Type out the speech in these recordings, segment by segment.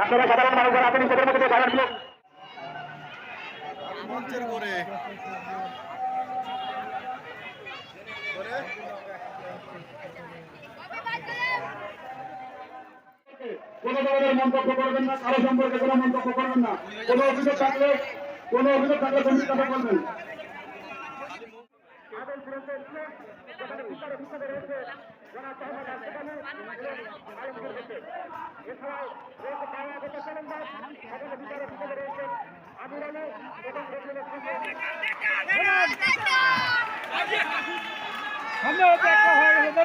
আপনারা সাধারণ মানুষ যারা আছেন সেদের মধ্যে জায়গাগুলো মঞ্চের করে কোন ধরনের মন্তব্য করবেন না, কারও সম্পর্কে কোনো মন্তব্য করবেন না। কোনো অভিযোগ থাকলে, কোনো অভিযোগ থাকলে সন্ধিতা করবেন সামনে হচ্ছে একটা হয়ে গেছে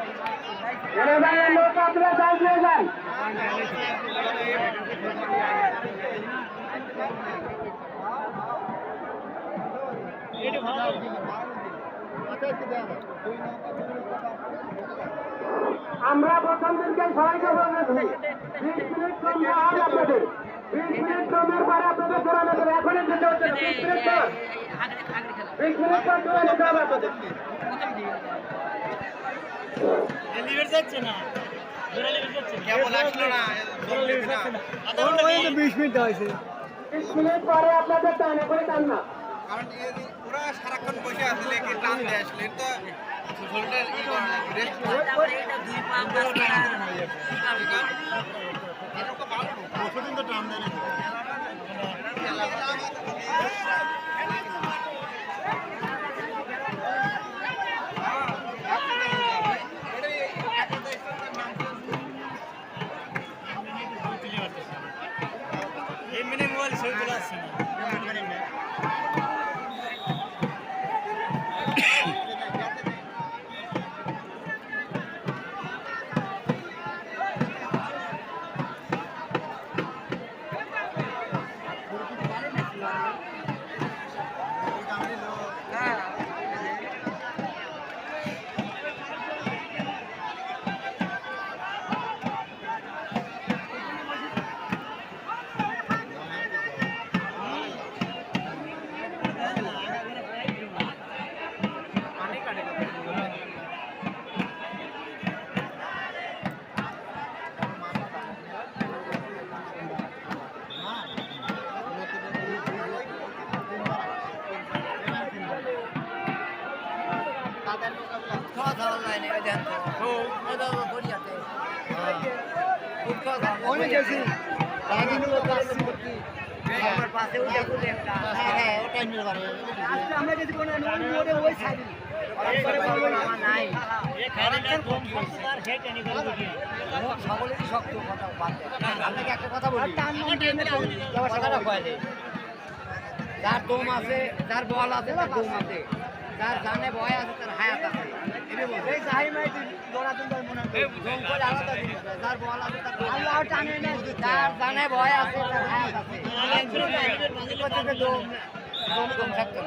আমরা প্রথম দিনকে সবাইকে বলেছি, বিশ মিনিট কম দেওয়া আপনাদের। বিশ মিনিট কমের পরে আপনাদের ধরে নেবেন। এখনই দিতে হচ্ছে বিশ মিনিট বিশ মিনিট আপনাদের। বিশ মিনিট হয়েছে মিনিট পরে আপনাদের টান না কারণ ওরা সারাক্ষণ বসে আসলে কি টান দিয়ে আসলে। তো করে করে। ভালো টান দেয়নি। সকলেরই শক্ত কথা আপনাকে একটা কথা বলি কথাটা যার দম আছে যার বল আছে তার দম আছে যার জানে ভয় আছে তার হায়াত আছে এটা বলছে। এই দৌড়া তুমি মনে হয় আলাদা জিনিস। যার বল আছে তার আল্লাহ টানে না যার জানে ভয় আছে তার হায়াত আছে দম দম থাকতে